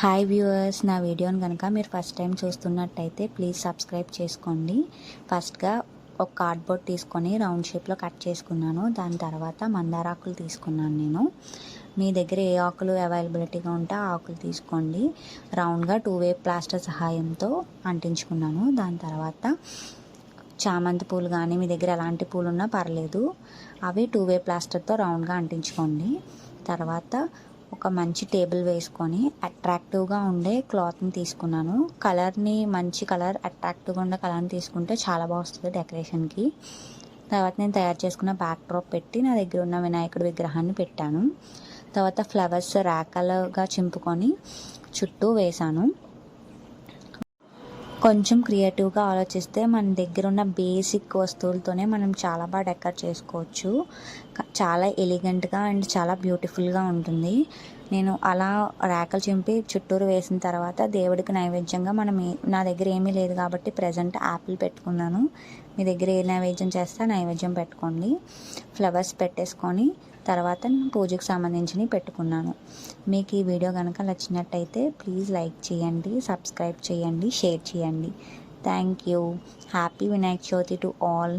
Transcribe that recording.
Hi viewers నా వీడియోని కనుక మీరు ఫస్ట్ టైం చూస్తున్నట్టయితే ప్లీజ్ సబ్స్క్రైబ్ చేసుకోండి. ఫస్ట్గా ఒక కార్డ్బోర్డ్ తీసుకొని రౌండ్ షేప్లో కట్ చేసుకున్నాను. దాని తర్వాత మందార ఆకులు తీసుకున్నాను నేను. మీ దగ్గర ఏ ఆకులు అవైలబిలిటీగా ఉంటే ఆ ఆకులు తీసుకోండి. రౌండ్గా టూ వే ప్లాస్టర్ సహాయంతో అంటించుకున్నాను. దాని తర్వాత చామంతి పూలు కానీ మీ దగ్గర ఎలాంటి పూలు ఉన్నా పర్లేదు. అవి టూ వే ప్లాస్టర్తో రౌండ్గా అంటించుకోండి. తర్వాత ఒక మంచి టేబుల్ వేసుకొని అట్రాక్టివ్గా ఉండే క్లాత్ని తీసుకున్నాను. కలర్ని మంచి కలర్ అట్రాక్టివ్గా ఉండే కలర్ని తీసుకుంటే చాలా బాగా డెకరేషన్కి. తర్వాత నేను తయారు చేసుకున్న బ్యాక్ డ్రాప్ పెట్టి నా దగ్గర ఉన్న వినాయకుడి విగ్రహాన్ని పెట్టాను. తర్వాత ఫ్లవర్స్ ర్యాకలుగా చింపుకొని చుట్టూ వేశాను. కొంచెం క్రియేటివ్గా ఆలోచిస్తే మన దగ్గర ఉన్న బేసిక్ వస్తువులతోనే మనం చాలా బాగా డెకర్ చేసుకోవచ్చు. చాలా ఎలిగెంట్గా అండ్ చాలా బ్యూటిఫుల్గా ఉంటుంది. నేను అలా ర్యాకలు చింపి చుట్టూరు వేసిన తర్వాత దేవుడికి నైవేద్యంగా మనం నా దగ్గర ఏమీ లేదు కాబట్టి ప్రజెంట్ యాపిల్ పెట్టుకున్నాను. మీ దగ్గర ఏ నైవేద్యం చేస్తే ఆ నైవేద్యం పెట్టుకోండి. ఫ్లవర్స్ పెట్టేసుకొని తర్వాత నేను పూజకు సంబంధించినవి పెట్టుకున్నాను. మీకు ఈ వీడియో కనుక నచ్చినట్టయితే ప్లీజ్ లైక్ చేయండి సబ్స్క్రైబ్ చేయండి షేర్ చేయండి. Thank you. Happy Vinayaka Chavithi to all.